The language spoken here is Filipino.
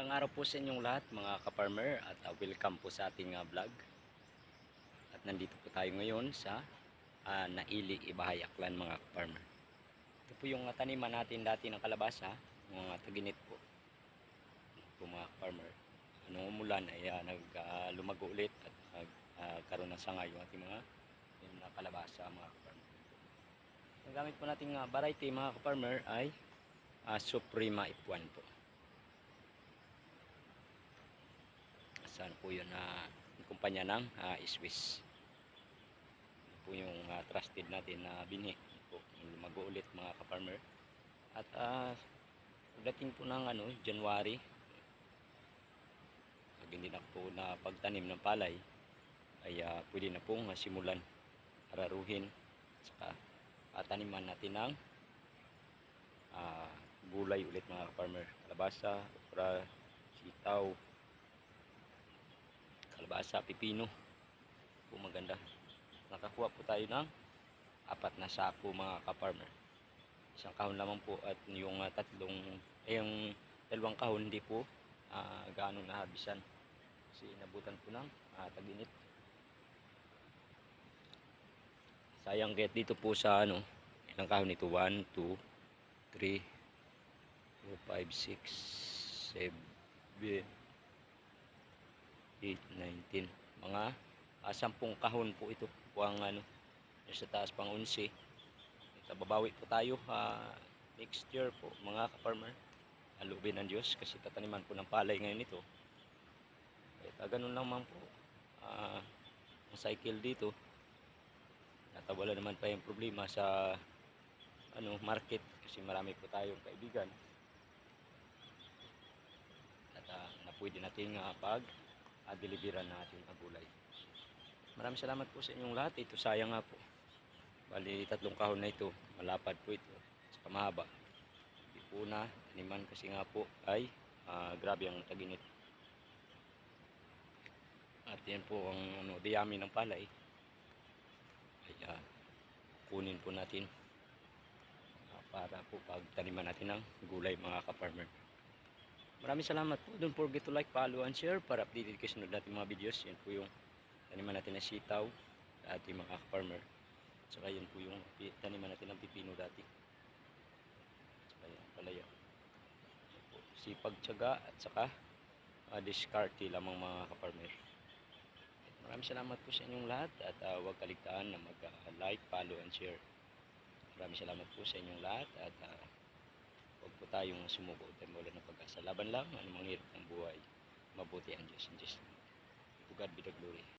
Magandang araw po sa inyong lahat mga ka-farmer at uh, welcome po sa ating uh, vlog. At nandito po tayo ngayon sa uh, Naili, Ibahay, Aklan mga ka-farmer. Ito po yung uh, taniman natin dati ng kalabasa, mga taginit po. Ito mga ka-farmer. Anong umulan ay uh, nag-lumago ulit at nagkaroon ng sanga yung ating mga yung, uh, kalabasa mga ka-farmer. Ang gamit po nating uh, variety mga ka-farmer ay uh, Suprema F1 po. Saan po yun na kumpanya ng uh, Swiss? Ito po yung uh, trusted natin na binhi. Po lumago ulit mga ka-farmer. At uh, pagdating po ng ano, January pag hindi na po na pagtanim ng palay ay uh, pwede na pong uh, simulan araruhin saka uh, taniman natin ng uh, gulay ulit mga ka-farmer. Kalabasa, okra, sitaw kalabasa, pipino. Po maganda. Nakakuha po tayo ng apat na sako mga ka-farmer. Isang kahon lamang po at yung uh, tatlong eh, yung dalawang kahon hindi po uh, gaano nahabisan. Kasi inabutan po ng uh, taginit. Sayang kahit dito po sa ano ilang kahon ito 1, 2, 3 4, 5, 6 7 8, 19 mga uh, sampung kahon po ito. Po ang ano sa taas pang 11 ito babawi po tayo uh, next year po mga ka-farmer. Alubin ng Diyos kasi tataniman po ng palay ngayon ito. At uh, ganun lang man po. Uh, ang cycle dito at uh, wala naman pa yung problema sa ano market kasi marami po tayong kaibigan. At uh, na pwede natin uh, pag deliveran natin ang gulay. Maraming salamat po sa inyong lahat. Ito sayang nga po. Bali, tatlong kahon na ito. Malapad po ito. Sa mahaba. Hindi po na. Taniman kasi nga po ay uh, grabe ang taginit. At yan po ang ano, diyami ng palay. Ay, uh, kunin po natin uh, para po pagtaniman natin ng gulay mga ka-farmer. Maraming salamat po. Don't forget to like, follow, and share para updated kayo sunod natin mga videos. Yan po yung taniman natin na sitaw ating mga farmer. Saka yan po yung taniman natin ng pipino dati. Saka yan, palaya. Sipag, tiyaga, at saka uh, diskarte lamang mga kaparmer. Maraming salamat po sa inyong lahat at uh, huwag kaligtaan na mag-like, follow, and share. Maraming salamat po sa inyong lahat at uh, Huwag po tayong sumuko at wala pag-asa. Laban lang, ano manghirap ng buhay. Mabuti ang Diyos. In Jesus. To God be the glory.